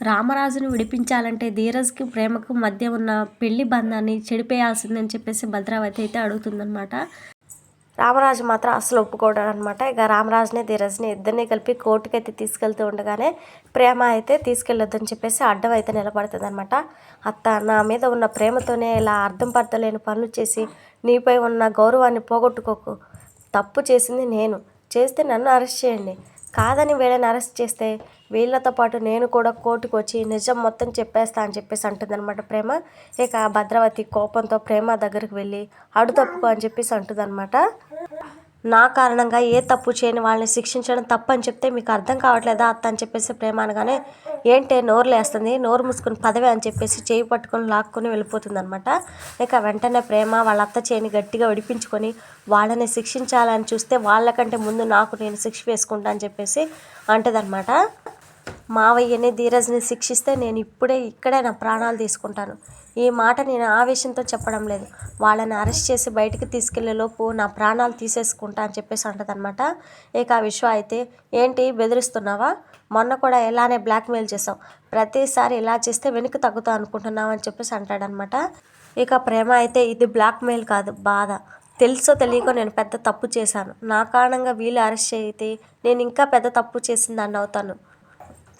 రామరాజును విడిపించాలంటే ధీరజ్కి ప్రేమకు మధ్య ఉన్న పెళ్ళి బంధాన్ని చెడిపేయాల్సిందని చెప్పేసి భద్రావతి అయితే అడుగుతుందనమాట రామరాజు మాత్రం అసలు ఒప్పుకోవడం అనమాట ఇక రామరాజుని ధీరజ్ని ఇద్దరిని కలిపి కోర్టుకి అయితే తీసుకెళ్తూ ఉండగానే ప్రేమ అయితే తీసుకెళ్ళొద్దని చెప్పేసి అడ్డం అయితే నిలబడుతుంది అనమాట అత్త నా మీద ఉన్న ప్రేమతోనే ఇలా అర్థం పడతలేని పనులు చేసి నీపై ఉన్న గౌరవాన్ని పోగొట్టుకోకు. తప్పు చేసింది నేను. చేస్తే నన్ను అరెస్ట్ చేయండి. కాదని వీళ్ళని అరెస్ట్ చేస్తే వీళ్ళతో పాటు నేను కూడా కోర్టుకు వచ్చి నిజం మొత్తం చెప్పేస్తా అని చెప్పేసి అంటుందన్నమాట ప్రేమ. ఇక భద్రవతి కోపంతో ప్రేమ దగ్గరికి వెళ్ళి అడు తప్పుకో అని చెప్పేసి అంటుందన్నమాట. నా కారణంగా ఏ తప్పు చేయని వాళ్ళని శిక్షించడం తప్పు అని చెప్తే మీకు అర్థం కావట్లేదా అత్త అని చెప్పేసి ప్రేమ అనగానే ఏంటే నోరు లేస్తుంది నోరు మూసుకుని పదవే అని చెప్పేసి చేయి పట్టుకొని లాక్కొని వెళ్ళిపోతుంది అనమాట ఇక వెంటనే ప్రేమ వాళ్ళ అత్త చేయిని గట్టిగా విడిపించుకొని వాళ్ళని శిక్షించాలని చూస్తే వాళ్ళకంటే ముందు నాకు నేను శిక్ష వేసుకుంటా అని చెప్పేసి అంటదనమాట మావయ్యని ధీరజ్ని శిక్షిస్తే నేను ఇప్పుడే ఇక్కడే నా ప్రాణాలు తీసుకుంటాను. ఈ మాట నేను ఆవేశంతో చెప్పడం లేదు. వాళ్ళని అరెస్ట్ చేసి బయటికి తీసుకెళ్ళేలోపు నా ప్రాణాలు తీసేసుకుంటా అని చెప్పేసి అంటదనమాట ఇక ఆ విశ్వ అయితే ఏంటి బెదిరిస్తున్నావా? మొన్న కూడా ఇలానే బ్లాక్మెయిల్ చేసావు ప్రతిసారి ఇలా చేస్తే వెనక్కి తగ్గుతా అనుకుంటున్నావు అని చెప్పేసి అంటాడనమాట ఇక ప్రేమ అయితే ఇది బ్లాక్మెయిల్ కాదు బాధ. తెలుసో తెలియకో నేను పెద్ద తప్పు చేశాను. నా కారణంగా వీళ్ళు అరెస్ట్ అయితే నేను ఇంకా పెద్ద తప్పు చేసిందాన్ని అవుతాను.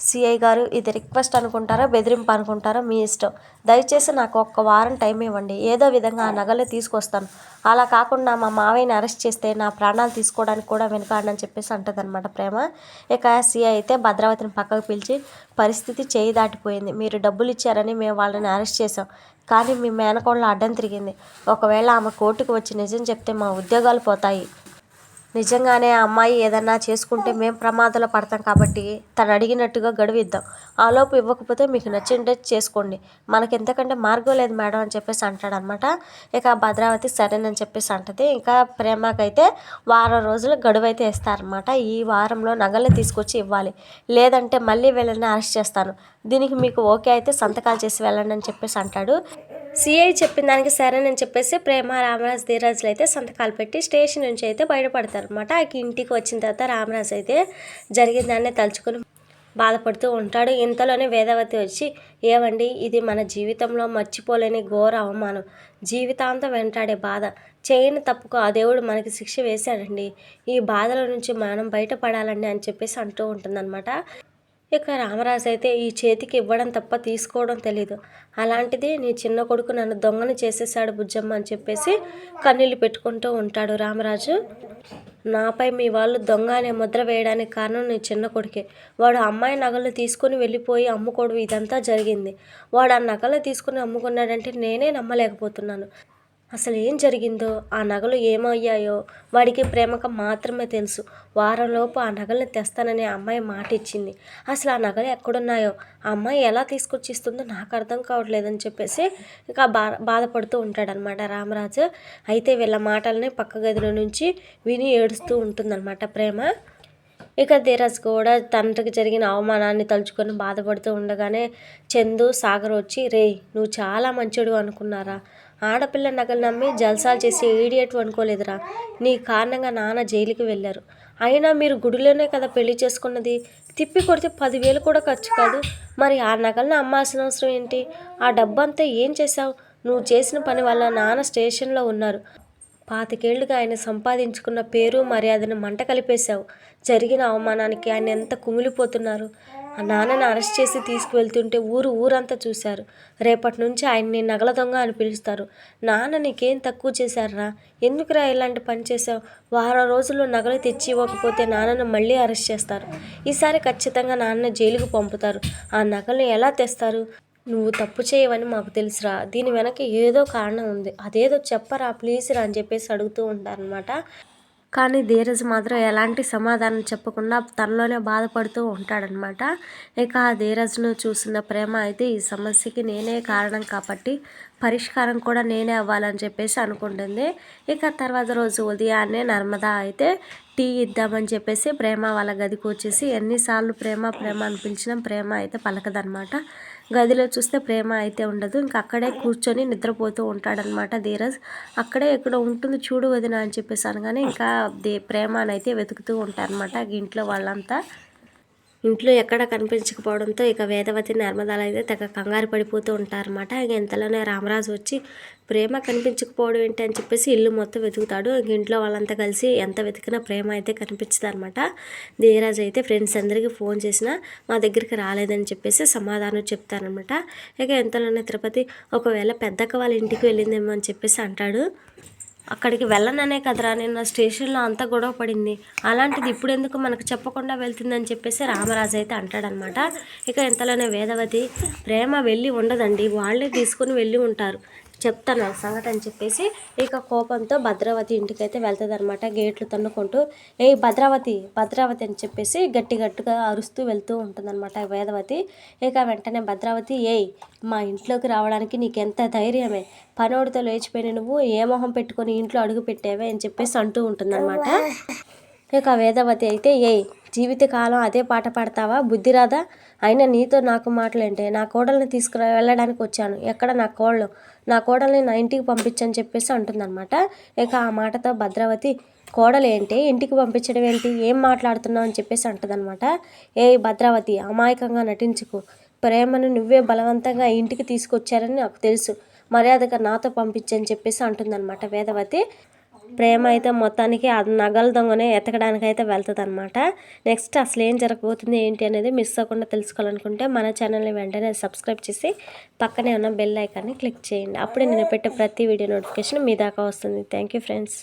సిఐ గారు ఇది రిక్వెస్ట్ అనుకుంటారా బెదిరింపు అనుకుంటారా మీ ఇష్టం. దయచేసి నాకు ఒక్క వారం టైం ఇవ్వండి. ఏదో విధంగా ఆ నగలు తీసుకొస్తాను. అలా కాకుండా మా మావయ్యని అరెస్ట్ చేస్తే నా ప్రాణాలు తీసుకోవడానికి కూడా వెనుకాడని చెప్పేసి అంటదనమాట ప్రేమ. ఇక సిఐ అయితే భద్రావతిని పక్కకు పిలిచి పరిస్థితి చేయి దాటిపోయింది. మీరు డబ్బులు ఇచ్చారని మేము వాళ్ళని అరెస్ట్ చేసాం కానీ మీ మేనకోళ్ళ అడ్డం తిరిగింది. ఒకవేళ ఆమె కోర్టుకు వచ్చి నిజం చెప్తే మా ఉద్యోగాలు పోతాయి. నిజంగానే ఆ అమ్మాయి ఏదన్నా చేసుకుంటే మేము ప్రమాదంలో పడతాం కాబట్టి తను అడిగినట్టుగా గడువు ఇద్దాం ఆలోపు ఇవ్వకపోతే మీకు నచ్చిందే చేసుకోండి. మనకి ఎంతకంటే మార్గం లేదు మేడం అని చెప్పేసి అంటాడనమాట. ఇక భద్రావతి సరేనని చెప్పేసి అంటది. ఇంకా ప్రేమకైతే వారం రోజులు గడువు అయితే ఇస్తారనమాట ఈ వారంలో నగలు తీసుకొచ్చి ఇవ్వాలి. లేదంటే మళ్ళీ వీళ్ళని అరెస్ట్ చేస్తాను. దీనికి మీకు ఓకే అయితే సంతకాలు చేసి వెళ్ళండి అని చెప్పేసి అంటాడు. సిఐ చెప్పిన దానికి సరేనని చెప్పేసి ప్రేమ రామరాజ్ ధీరాజులు అయితే సంతకాలు పెట్టి స్టేషన్ నుంచి అయితే బయటపడతారు అనమాట ఆ ఇంటికి వచ్చిన తర్వాత రామరాజు అయితే జరిగిన దాన్ని తలుచుకుని బాధపడుతూ ఉంటాడు. ఇంతలోనే వేదవతి వచ్చి ఏవండి ఇది మన జీవితంలో మర్చిపోలేని ఘోర అవమానం. జీవితాంతం వెంటాడే బాధ. చేయని తప్పుకు ఆ దేవుడు మనకి శిక్ష వేశాడండి. ఈ బాధల నుంచి మనం బయటపడాలండి అని చెప్పేసి అంటూ ఉంటుందన్నమాట. ఇక రామరాజు అయితే ఈ చేతికి ఇవ్వడం తప్ప తీసుకోవడం తెలీదు. అలాంటిది నీ చిన్న కొడుకు నన్ను దొంగను చేసేసాడు బుజ్జమ్మ అని చెప్పేసి కన్నీళ్ళు పెట్టుకుంటూ ఉంటాడు రామరాజు. నాపై మీ వాళ్ళు దొంగ అనే ముద్ర వేయడానికి కారణం నీ చిన్న కొడుకే. వాడు అమ్మాయి నగలు తీసుకుని వెళ్ళిపోయి అమ్ముకోవడం ఇదంతా జరిగింది. వాడు ఆ నగలు తీసుకుని అమ్ముకున్నాడంటే నేనే నమ్మలేకపోతున్నాను. అసలు ఏం జరిగిందో ఆ నగలు ఏమయ్యాయో వాడికి ప్రేమక మాత్రమే తెలుసు. వారంలోపు ఆ నగల్ని తెస్తానని ఆ అమ్మాయి మాట ఇచ్చింది అసలు ఆ నగలు ఎక్కడున్నాయో ఆ అమ్మాయి ఎలా తీసుకొచ్చి ఇస్తుందో నాకు అర్థం కావట్లేదని చెప్పేసి ఇంకా బా బాధపడుతూ ఉంటాడనమాట రామరాజు. అయితే వీళ్ళ మాటల్ని పక్క గదిలో నుంచి విని ఏడుస్తూ ఉంటుందన్నమాట ప్రేమ. ఇక ధీరజ్ కూడా తండ్రికి జరిగిన అవమానాన్ని తలుచుకొని బాధపడుతూ ఉండగానే చందు సాగర్ వచ్చి రే నువ్వు చాలా మంచోడు అనుకున్నారా? ఆడపిల్ల నగలు నమ్మి జల్సాలు చేసి ఈడియట్ అనుకోలేదురా నీ కారణంగా నాన్న జైలుకి వెళ్ళారు. అయినా మీరు గుడిలోనే కదా పెళ్ళి చేసుకున్నది. తిప్పి కొడితే పదివేలు కూడా ఖర్చు కాదు. మరి ఆ నగలను అమ్మాల్సిన అవసరం ఏంటి? ఆ డబ్బంతా ఏం చేశావు? నువ్వు చేసిన పని వల్ల నాన్న స్టేషన్లో ఉన్నారు. పాతికేళ్ళుగా ఆయన సంపాదించుకున్న పేరు మర్యాదను మంట కలిపేశావు. జరిగిన అవమానానికి ఆయన ఎంత కుమిలిపోతున్నారు? ఆ నాన్నని అరెస్ట్ చేసి తీసుకువెళ్తుంటే ఊరు ఊరంతా చూశారు. రేపటి నుంచి ఆయన్ని నగల దొంగ అని పిలుస్తారు. నాన్న నీకేం తక్కువ చేశారా ఎందుకురా ఇలాంటి పని చేసావు వారం రోజుల్లో నగలు తెచ్చి ఇవ్వకపోతే నాన్నను మళ్ళీ అరెస్ట్ చేస్తారు. ఈసారి ఖచ్చితంగా నాన్న జైలుకు పంపుతారు. ఆ నగలు ఎలా తెస్తారు? నువ్వు తప్పు చేయవని మాకు తెలుసురా. దీని వెనక ఏదో కారణం ఉంది. అదేదో చెప్పరా ప్లీజ్ రా అని చెప్పేసి అడుగుతూ ఉంటారనమాట కానీ ధీరజ్ మాత్రం ఎలాంటి సమాధానం చెప్పకుండా తనలోనే బాధపడుతూ ఉంటాడనమాట ఇక ఆ ధీరజ్ను చూసిన ప్రేమ అయితే ఈ సమస్యకి నేనే కారణం కాబట్టి పరిష్కారం కూడా నేనే అవ్వాలని చెప్పేసి అనుకుంటుంది. ఇక తర్వాత రోజు ఉదయాన్నే నర్మదా అయితే టీ ఇద్దామని చెప్పేసి ప్రేమ వాళ్ళ గదికి వచ్చేసి ఎన్నిసార్లు ప్రేమ ప్రేమ అనిపించిన ప్రేమ అయితే పలకదనమాట గదిలో చూస్తే ప్రేమ అయితే ఉండదు. ఇంకా అక్కడే కూర్చొని నిద్రపోతూ ఉంటాడనమాట ధీరజ్. అక్కడే ఎక్కడ ఉంటుంది చూడు వదిన అని చెప్పేసి అనగానే ఇంకా దే ప్రేమ అయితే వెతుకుతూ ఉంటారనమాట ఇంట్లో వాళ్ళంతా. ఇంట్లో ఎక్కడ కనిపించకపోవడంతో ఇక వేదవతి నర్మదాలు అయితే తెగ కంగారు పడిపోతూ ఉంటారన్నమాట. ఇక ఇంతలోనే రామరాజు వచ్చి ప్రేమ కనిపించకపోవడం ఏంటి? అని చెప్పేసి ఇల్లు మొత్తం వెతుకుతాడు. ఇంక ఇంట్లో వాళ్ళంతా కలిసి ఎంత వెతికినా ప్రేమ అయితే కనిపించదు అనమాట ధీరాజ్ అయితే ఫ్రెండ్స్ అందరికీ ఫోన్ చేసినా మా దగ్గరికి రాలేదని చెప్పేసి సమాధానం చెప్తారనమాట ఇక ఎంతలోనే తిరుపతి ఒకవేళ పెద్దక్క వాళ్ళ ఇంటికి వెళ్ళిందేమో అని చెప్పేసి అంటాడు. అక్కడికి వెళ్ళననే కదరా నిన్న స్టేషన్లో అంతా గొడవ పడింది. అలాంటిది ఇప్పుడు ఎందుకు మనకు చెప్పకుండా వెళ్తుందని చెప్పేసి రామరాజు అయితే అంటాడనమాట. ఇక ఇంతలోనే వేదవతి ప్రేమ వెళ్ళి ఉండదండి. వాళ్ళే తీసుకుని వెళ్ళి ఉంటారు. చెప్తాను నాకు సంగతి అని చెప్పేసి ఇక కోపంతో భద్రావతి ఇంటికి అయితే వెళ్తుంది అనమాట గేట్లు తన్నుకుంటూ. ఏ భద్రావతి భద్రావతి అని చెప్పేసి గట్టి గట్టిగా అరుస్తూ వెళ్తూ ఉంటుందన్నమాట వేదవతి. ఇక వెంటనే భద్రావతి ఏయ్ మా ఇంట్లోకి రావడానికి నీకెంత ధైర్యమే? పనోడితో లేచిపోయిన నువ్వు ఏ మొహం పెట్టుకొని ఇంట్లో అడుగు పెట్టావే అని చెప్పేసి అంటూ ఉంటుందన్నమాట. ఇక వేదవతి అయితే ఏయ్ జీవితకాలం అదే పాట పాడతావా? బుద్ధిరాధ అయినా నీతో నాకు మాటలేంటే నా కోడల్ని తీసుకురా వెళ్ళడానికి వచ్చాను. ఎక్కడ నా కోళ్ళు? నా కోడల్ని నా ఇంటికి పంపించని చెప్పేసి అంటుందన్నమాట. ఇక ఆ మాటతో భద్రావతి కోడలు ఏంటి? ఇంటికి పంపించడం ఏంటి? ఏం మాట్లాడుతున్నావు? అని చెప్పేసి అంటుందన్నమాట. ఏ భద్రావతి అమాయకంగా నటించుకు. ప్రేమను నువ్వే బలవంతంగా ఇంటికి తీసుకొచ్చారని నాకు తెలుసు. మర్యాదగా నాతో పంపించని చెప్పేసి అంటుందన్నమాట వేదవతి. ప్రేమ అయితే మొత్తానికి ఆ నగల దొంగనే ఎతకడానికి అయితే వెళ్తుంది అనమాట నెక్స్ట్ అసలు ఏం జరగబోతుంది ఏంటి అనేది మిస్ అవ్వకుండా తెలుసుకోవాలనుకుంటే మన ఛానల్ని వెంటనే సబ్స్క్రైబ్ చేసి పక్కనే ఉన్న బెల్ ఐకాన్ని క్లిక్ చేయండి. అప్పుడే నేను పెట్టే ప్రతి వీడియో నోటిఫికేషన్ మీ దాకా వస్తుంది. Thank you friends